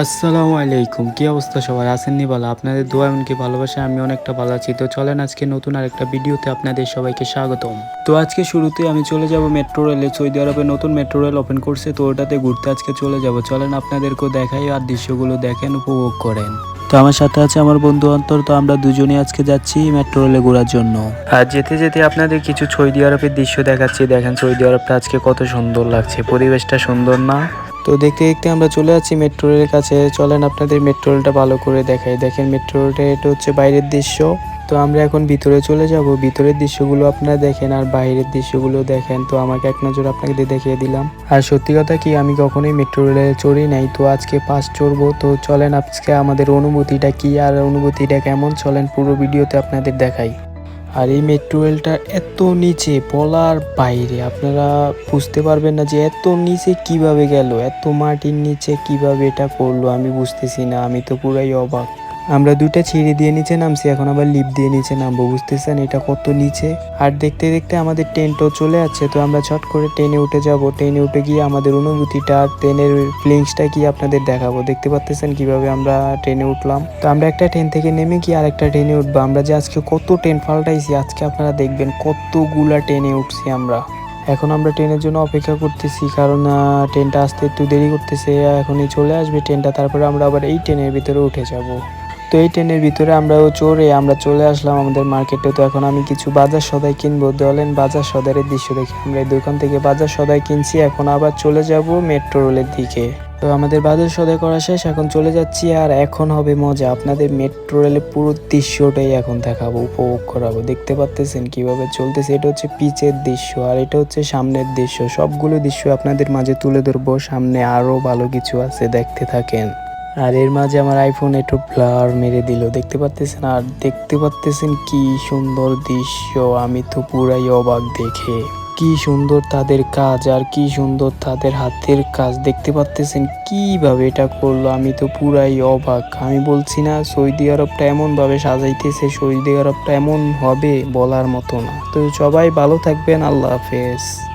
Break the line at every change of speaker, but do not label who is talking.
আসসালামু আলাইকুম। কি অবস্থা সবার? আসেননি ভালো? আপনাদের দোয়া এমনকি ভালোবাসা, আমি অনেকটা ভালো আছি। তো চলেন আজকে নতুন আরেকটা ভিডিওতে আপনাদের সবাইকে স্বাগতম। তো আজকে শুরুতে আমি চলে যাব মেট্রো রেলে। সৌদি আরবে নতুন মেট্রো রেল ওপেন করছে, তো ওটাতে ঘুরতে আজকে চলে যাব। চলেন আপনাদেরকেও দেখাই আর দৃশ্যগুলো দেখেন, উপভোগ করেন। তো আমার সাথে আছে আমার বন্ধু অন্তর, তো আমরা দুজনে আজকে যাচ্ছি মেট্রো রেলে ঘোরার জন্য। আর যেতে যেতে আপনাদের কিছু সৌদি আরবের দৃশ্য দেখাচ্ছি। দেখেন সৌদি আরবটা আজকে কত সুন্দর লাগছে। পরিবেশটা সুন্দর না? তো দেখতে দেখতে আমরা চলে যাচ্ছি মেট্রো রেলের কাছে। চলেন আপনাদের মেট্রো রেলটা ভালো করে দেখাই। দেখেন মেট্রো রেলটা এটা হচ্ছে বাইরের দৃশ্য। তো আমরা এখন ভিতরে চলে যাব। ভিতরের দৃশ্যগুলো আপনারা দেখেন আর বাইরের দৃশ্যগুলো দেখেন। তো আমাকে এক নজর আপনাকে দেখিয়ে দিলাম। আর সত্যি কথা কি, আমি কখনোই মেট্রো রেলে চড়ি নাই। তো আজকে পাস চড়বো। তো চলেন আজকে আমাদের অনুভূতিটা কি আর অনুভূতিটা কেমন? চলেন পুরো ভিডিওতে আপনাদের দেখাই। আর এই মেট্রো রেলটা এত নিচে বলার বাইরে, আপনারা বুঝতে পারবেন না যে এত নিচে কীভাবে গেল, এত মাটির নিচে কীভাবে এটা করল, আমি বুঝতেছি না, আমি তো পুরাই অবাক। আমরা দুইটা ছিঁড়ে দিয়ে নিচে নামছি, এখন আবার লিপ দিয়ে নিচে নামবো, বুঝতেছেন? এটা কত নিচে? আর দেখতে দেখতে আমাদের ট্রেনটাও চলে যাচ্ছে তো আমরা ছট করে ট্রেনে উঠে যাব। ট্রেনে উঠে গিয়ে আমাদের অনুভূতিটা ট্রেনের ফিলিংসটা কি আপনাদের দেখাবো? দেখতে পাচ্তেছেন কীভাবে আমরা ট্রেনে উঠলাম? তো আমরা একটা ট্রেন থেকে নেমে কি আর একটা ট্রেনে উঠবো। আমরা যে আজকে কত ট্রেন পাল্টাইছি, আজকে আপনারা দেখবেন কতগুলা ট্রেনে উঠছি আমরা। এখন আমরা ট্রেনের জন্য অপেক্ষা করতেছি, কারণ ট্রেনটা আসতে একটু দেরি করতেছে, এখনই চলে আসবে ট্রেনটা, তারপরে আমরা আবার এই ট্রেনের ভিতরে উঠে যাব। তো এই ট্রেনের ভিতরে আমরাও চড়ে আমরা চলে আসলাম আমাদের মার্কেটে। তো এখন আমি কিছু বাজার সদাই কিনবো। দলেন বাজার সদাইয়ের দৃশ্য দেখি আমরা। এই দোকান থেকে বাজার সদাই কিনছি। এখন আবার চলে যাব মেট্রো রেলের দিকে। তো আমাদের বাজার সদাই করা শেষ। এখন চলে যাচ্ছি আর এখন হবে মজা। আপনাদের মেট্রো রেলের পুরো দৃশ্যটাই এখন দেখাবো, উপভোগ করাবো। দেখতে পাচ্তেছেন কীভাবে চলতেছে। এটা হচ্ছে পিচের দৃশ্য আর এটা হচ্ছে সামনের দৃশ্য। সবগুলো দৃশ্য আপনাদের মাঝে তুলে ধরবো। সামনে আরও ভালো কিছু আছে, দেখতে থাকেন। আর এর মাঝে আমার আইফোন একটু ব্লার মেরে দিল। দেখতে পাচ্তেছেন আর দেখতে পাচ্তেছেন কি সুন্দর দৃশ্য। আমি তো পুরাই অবাক দেখে। কি সুন্দর তাদের কাজ আর কি সুন্দর তাদের হাতের কাজ। দেখতে পাচ্তেছেন কীভাবে এটা করল? আমি তো পুরাই অবাক। আমি বলছি না, সৌদি আরবটা এমন ভাবে সাজাইতেছে, সৌদি আরবটা এমন হবে বলার মতো না। তো সবাই ভালো থাকবেন। আল্লাহ হাফেজ।